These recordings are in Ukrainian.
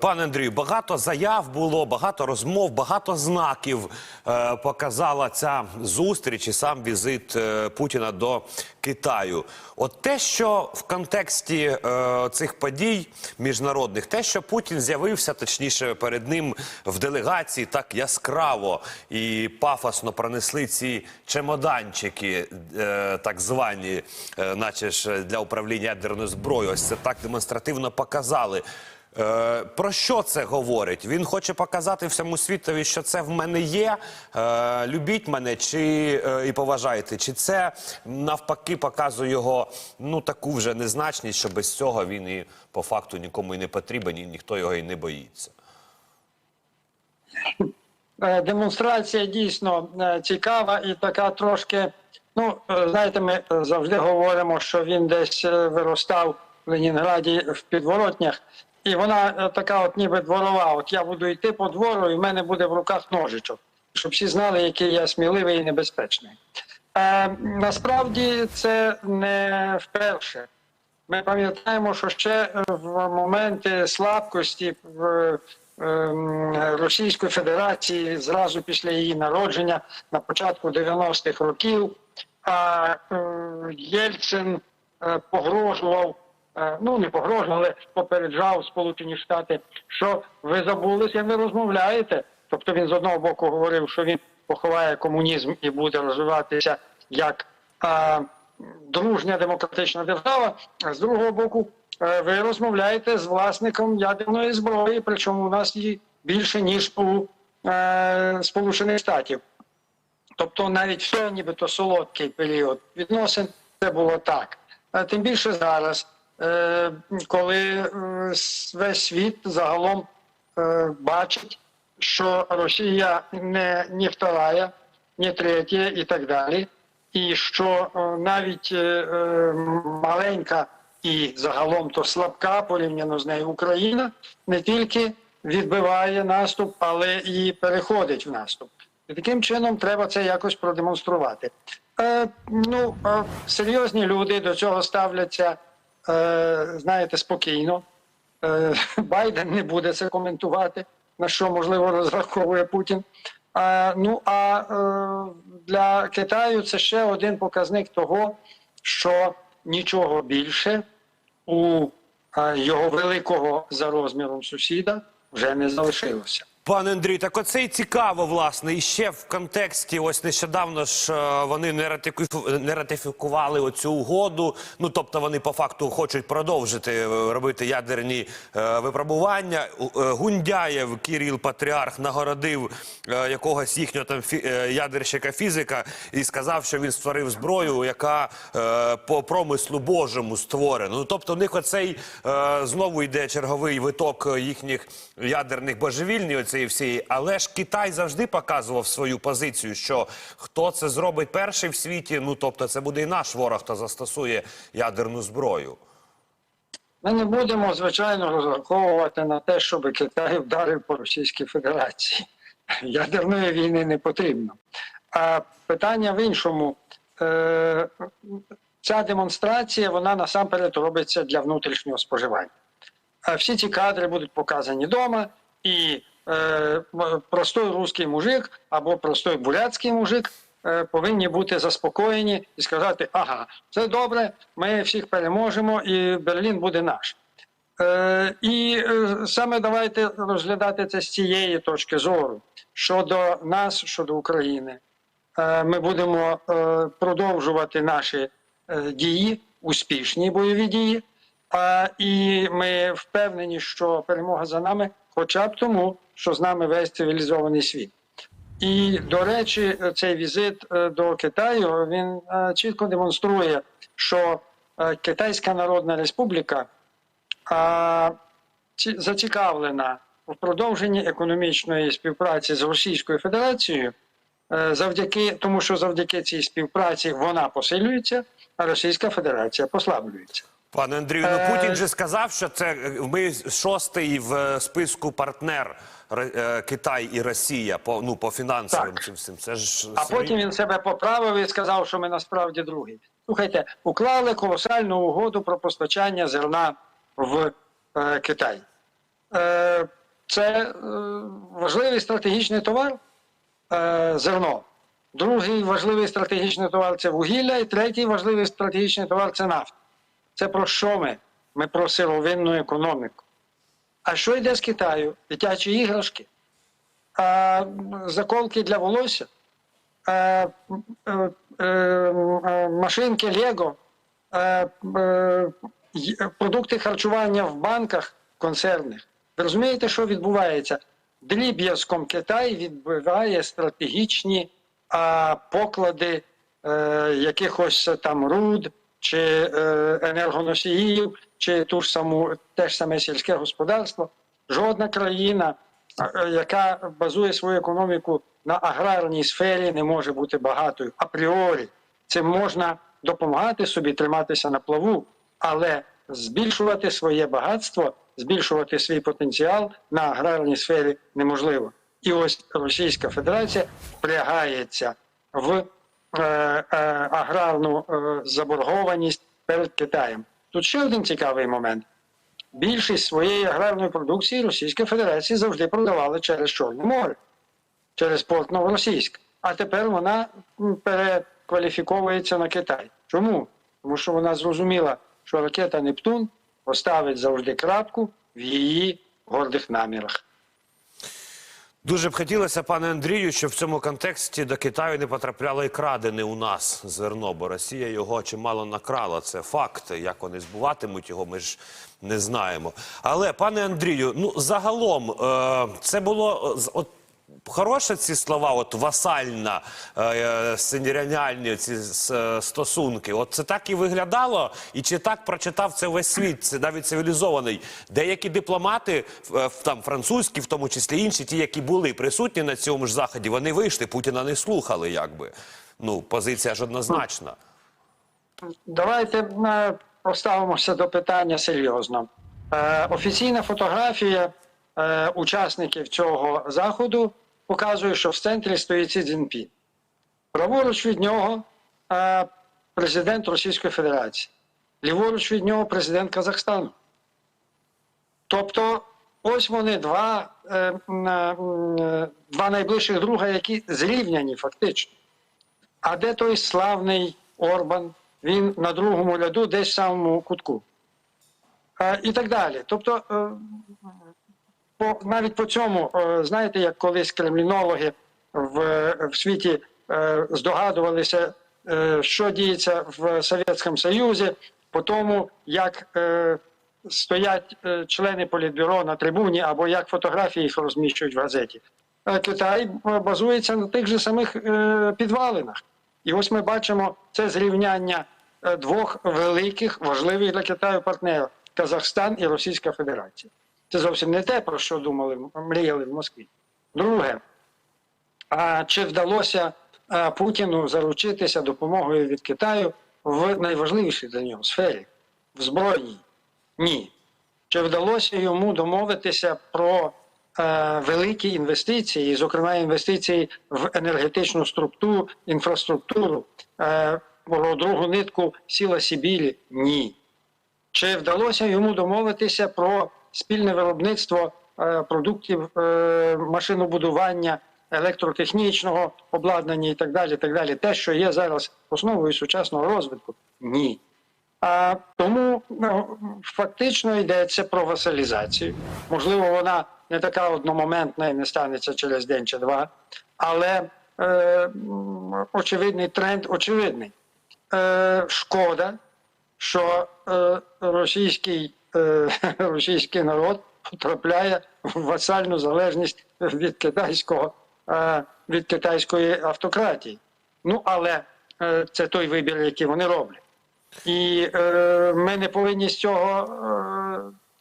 Пане Андрію, багато заяв було, багато розмов, багато знаків е, показала ця зустріч і сам візит е, Путіна до Китаю. От те, що в контексті е, цих подій міжнародних, те, що Путін з'явився, точніше, перед ним в делегації так яскраво і пафосно пронесли ці чемоданчики, е, так звані, е, наче ж для управління ядерною зброєю. Ось це так демонстративно показали. Е, Про що це говорить? Він хоче показати всьому світові, що це в мене є. Е, любіть мене чи е, і поважайте. Чи це навпаки показує його ну таку вже незначність, що без цього він і по факту нікому і не потрібен, і ніхто його і не боїться. Демонстрація дійсно цікава і така трошки. Ну, знаєте, ми завжди говоримо, що він десь виростав в Ленінграді в підворотнях, і вона е, така, от ніби дворова. От я буду йти по двору, і в мене буде в руках ножичок, щоб всі знали, який я сміливий і небезпечний. Е, насправді це не вперше. Ми пам'ятаємо, що ще в моменти слабкості в ем, Російської Федерації зразу після її народження на початку 90-х років е, Єльцин е, погрожував, е, ну не погрожував, але попереджав Сполучені Штати, що ви забулися, ви розмовляєте. Тобто він з одного боку говорив, що він поховає комунізм і буде розвиватися як а, дружня демократична держава, а з другого боку, е, ви розмовляєте з власником ядерної зброї, причому у нас її більше ніж у е, Сполучених Штатів. Тобто навіть в той нібито солодкий період відносин це було так. А тим більше зараз, е, коли е, весь світ загалом е, бачить, що Росія не ні вторая, ні третя і так далі, і що е, навіть е, е, маленька і загалом то слабка порівняно з нею Україна не тільки відбиває наступ, але і переходить в наступ. І таким чином треба це якось продемонструвати. Е, ну, е, серйозні люди до цього ставляться, е, знаєте, спокійно. Е, Байден не буде це коментувати, на що можливо розраховує Путін. А, ну а е, для Китаю це ще один показник того, що нічого більше у е, його великого за розміром сусіда вже не залишилося. Пане Андрій, так оце і цікаво, власне, і ще в контексті, ось нещодавно ж е, вони не, ратифіку- не ратифікували оцю угоду. Ну тобто вони по факту хочуть продовжити е, робити ядерні е, випробування. Е, Гундяєв Кіріл Патріарх нагородив е, якогось їхнього там фі, е, ядерщика фізика і сказав, що він створив зброю, яка е, по промислу Божому створена. Ну тобто, у них оцей е, знову йде черговий виток їхніх ядерних божевільні. Оцієї всієї, але ж Китай завжди показував свою позицію, що хто це зробить перший в світі. Ну тобто, це буде і наш ворог, хто застосує ядерну зброю. Ми не будемо, звичайно, розраховувати на те, щоб Китай вдарив по Російській Федерації. Ядерної війни не потрібно. А питання в іншому. Е, Ця демонстрація вона насамперед робиться для внутрішнього споживання. А Всі ці кадри будуть показані вдома, і е, простой русський мужик або простой бурятський мужик е, повинні бути заспокоєні і сказати: ага, це добре, ми всіх переможемо, і Берлін буде наш. Е, і саме давайте розглядати це з цієї точки зору щодо нас, щодо України. Ми будемо продовжувати наші дії, успішні бойові дії. А, і ми впевнені, що перемога за нами, хоча б тому, що з нами весь цивілізований світ. І до речі, цей візит е, до Китаю він е, чітко демонструє, що е, Китайська Народна Республіка зацікавлена в продовженні економічної співпраці з Російською Федерацією, завдяки тому, що завдяки цій співпраці вона посилюється, а Російська Федерація послаблюється. Пане Андрію, ну Е, Путін же сказав, що це е, ми шостий в списку партнер е, Китай і Росія по ну по фінансовим Так. цим. Це ж А потім він себе поправив і сказав, що ми насправді другий. Слухайте, уклали колосальну угоду про постачання зерна в е, Китай. е, це е, важливий стратегічний товар е, зерно. Другий важливий стратегічний товар це вугілля, і третій важливий стратегічний товар це нафта. Це про що ми? Ми про сировинну економіку. А що йде з Китаю? Дитячі іграшки, а, заколки для волосся, а, е, е, е, машинки Лего, е, й- продукти харчування в банках концерних. Ви розумієте, що відбувається? Дріб'язком Китай відбиває стратегічні а, поклади е, якихось там руд чи е, енергоносіїв, чи ту ж саму те ж саме сільське господарство. Жодна країна, е, яка базує свою економіку на аграрній сфері, не може бути багатою апріорі. Цим можна допомагати собі триматися на плаву, але збільшувати своє багатство, збільшувати свій потенціал на аграрній сфері неможливо. І ось Російська Федерація впрягається в е, е, аграрну е, заборгованість перед Китаєм. Тут ще один цікавий момент. Більшість своєї аграрної продукції Російська Федерація завжди продавала через Чорне море, через порт Новоросійськ. А тепер вона перекваліфіковується на Китай. Чому? Тому що вона зрозуміла, що ракета Нептун поставить завжди крапку в її гордих намірах. Дуже б хотілося, пане Андрію, щоб в цьому контексті до Китаю не потрапляло і крадене у нас зерно, бо Росія його чимало накрала. Це факт. Як вони збуватимуть його, ми ж не знаємо. Але, пане Андрію, ну загалом е, це було е, от. Хороші ці слова, от васальна, е, синіріальні ці е, стосунки. От це так і виглядало, і чи так прочитав це весь світ, це навіть цивілізований. Деякі дипломати, е, там французькі, в тому числі інші, ті, які були присутні на цьому ж заході, вони вийшли, Путіна не слухали, якби. Ну, позиція ж однозначна. Давайте е, поставимося до питання серйозно. Е, Офіційна фотографія е, учасників цього заходу показує, що в центрі стоїть Сі Цзіньпін. Праворуч від нього е, президент Російської Федерації, ліворуч від нього президент Казахстану. Тобто, ось вони два, е, два найближчих друга, які зрівняні фактично. А де той славний Орбан? Він на другому ряду, десь в самому кутку. І так далі. Тобто, по, навіть по цьому, е, знаєте, як колись кремлінологи в, в світі е, здогадувалися, е, що діється в Совєтському Союзі, по тому, як стоять члени політбюро на трибуні, або як фотографії їх розміщують в газеті. Китай базується на тих же самих підвалинах. І ось ми бачимо це зрівняння двох великих важливих для Китаю партнерів Казахстан і Російська Федерація. Це зовсім не те, про що думали, мріяли в Москві. Друге, а чи вдалося Путіну заручитися допомогою від Китаю в найважливішій для нього сфері в збройній? Ні. Чи вдалося йому домовитися про е, великі інвестиції, зокрема інвестиції в енергетичну структуру, інфраструктуру, е, про другу нитку сіла Сібілі? Ні. Чи вдалося йому домовитися про спільне виробництво е, продуктів е, машинобудування, електротехнічного обладнання і так далі, так далі, те, що є зараз основою сучасного розвитку? Ні. А тому ну, фактично йдеться про васалізацію. Можливо, вона не така одномоментна і не станеться через день чи два, але е, очевидний тренд очевидний. Е, шкода, що е, російський, російський народ потрапляє в васальну залежність від китайського е, від китайської автократії. Ну але е, це той вибір, який вони роблять. І е, ми не повинні з цього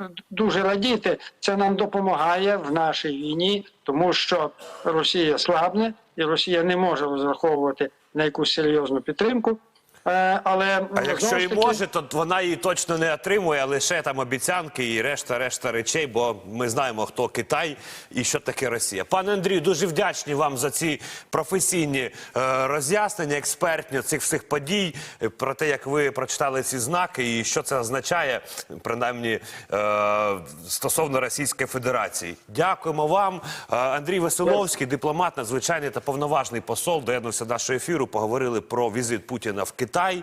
е, дуже радіти. Це нам допомагає в нашій війні, тому що Росія слабне і Росія не може розраховувати на якусь серйозну підтримку. Е, Але А якщо знову і таки- може, то вона її точно не отримує, а лише там обіцянки і решта, решта речей, бо ми знаємо, хто Китай і що таке Росія. Пане Андрію, дуже вдячні вам за ці професійні е, роз'яснення, експертні цих всіх подій, е, про те, як ви прочитали ці знаки і що це означає, принаймні е, стосовно Російської Федерації. Дякуємо вам. Е, Андрій Веселовський, дипломат, надзвичайний та повноважний посол, доєднався до нашого ефіру. Поговорили про візит Путіна в Китай.